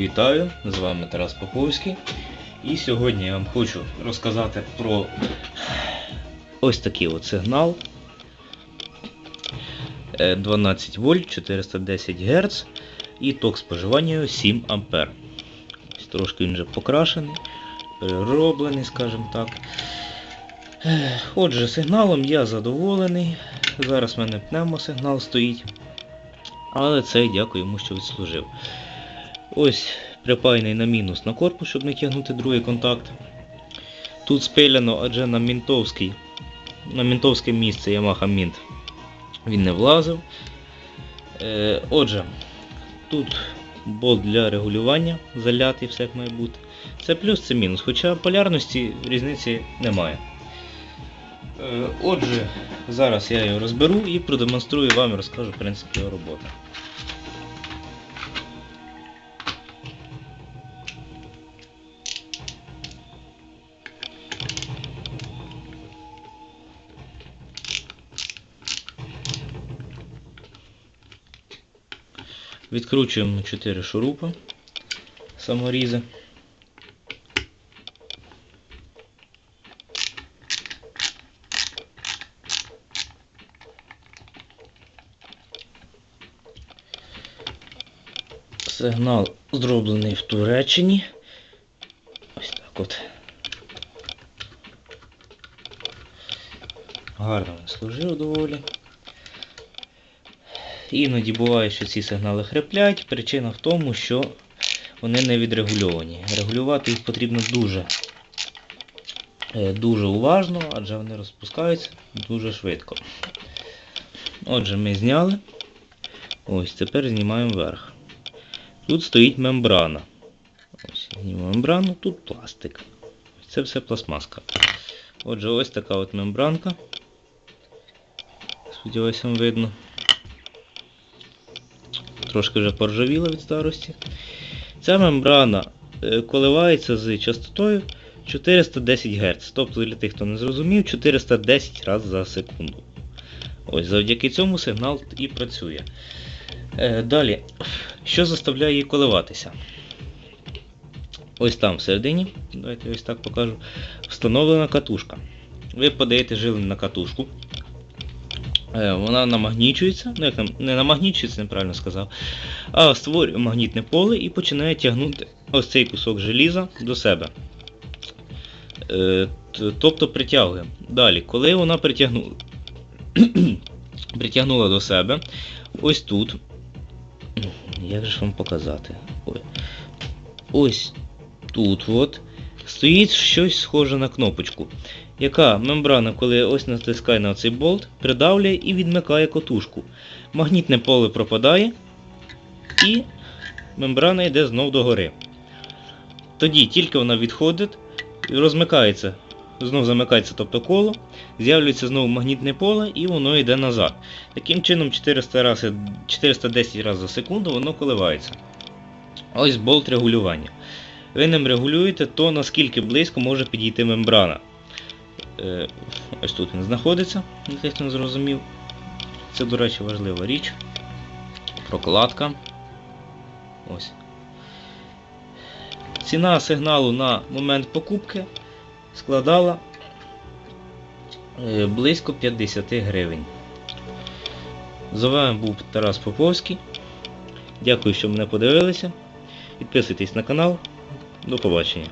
Вітаю, з вами Тарас Поповський. І сьогодні я вам хочу розказати про ось такий от сигнал. Е, 12 вольт, 410 Гц і ток споживання 7 А. Трошки він вже покрашений, перероблений, скажімо так. Е, Отже, сигналом я задоволений. Зараз в мене пневмосигнал стоїть. Але цей дякую йому, що відслужив. Ось припаяний на мінус на корпус, щоб не тягнути другий контакт. Тут спиляно, адже на мінтовський, на мінтовське місце Yamaha Mint він не влазив. Е, отже, тут болт для регулювання, залятий, все як має бути. Це плюс, це мінус, хоча полярності різниці немає. Е, отже, зараз я його розберу і продемонструю вам і розкажу принцип його роботи. Відкручуємо 4 шурупи саморізи. Сигнал зроблений в Туреччині. Ось так от. Гарно він служив доволі. Іноді буває, що ці сигнали хриплять. Причина в тому, що вони не відрегульовані. Регулювати їх потрібно дуже, е, дуже уважно, адже вони розпускаються дуже швидко. Отже, ми зняли. Ось, тепер знімаємо вверх. Тут стоїть мембрана. Ось, знімемо мембрану, тут пластик. Це все пластмаска. Отже, ось така от мембранка. Сподіваюся, видно. Трошки вже поржавіла від старості. Ця мембрана е, коливається з частотою 410 Гц. Тобто, для тих, хто не зрозумів, 410 разів за секунду. Ось, завдяки цьому сигнал і працює. Е, Далі, що заставляє її коливатися? Ось там всередині, давайте ось так покажу, встановлена катушка. Ви подаєте жилин на катушку. Е, Вона намагнічується, ну як нам- не намагнічується, неправильно сказав, а створює магнітне поле і починає тягнути ось цей кусок желіза до себе. Е, Тобто притягує. Далі, коли вона притягнула, притягнула до себе, ось тут. Як же вам показати? Ой. Ось тут от стоїть щось схоже на кнопочку, яка мембрана, коли ось натискає на цей болт, придавлює і відмикає котушку. Магнітне поле пропадає, і мембрана йде знов догори. Тоді тільки вона відходить, і розмикається, знов замикається тобто коло, з'явлюється знову магнітне поле і воно йде назад. Таким чином 400 рази, 410 разів за секунду воно коливається. Ось болт регулювання. Ви ним регулюєте то, наскільки близько може підійти мембрана. Е, Ось тут він знаходиться, тих, хто не зрозумів. Це, до речі, важлива річ. Прокладка. Ось. Ціна сигналу на момент покупки складала е, близько 50 гривень. З вами був Тарас Поповський. Дякую, що мене подивилися. Підписуйтесь на канал. До побачення.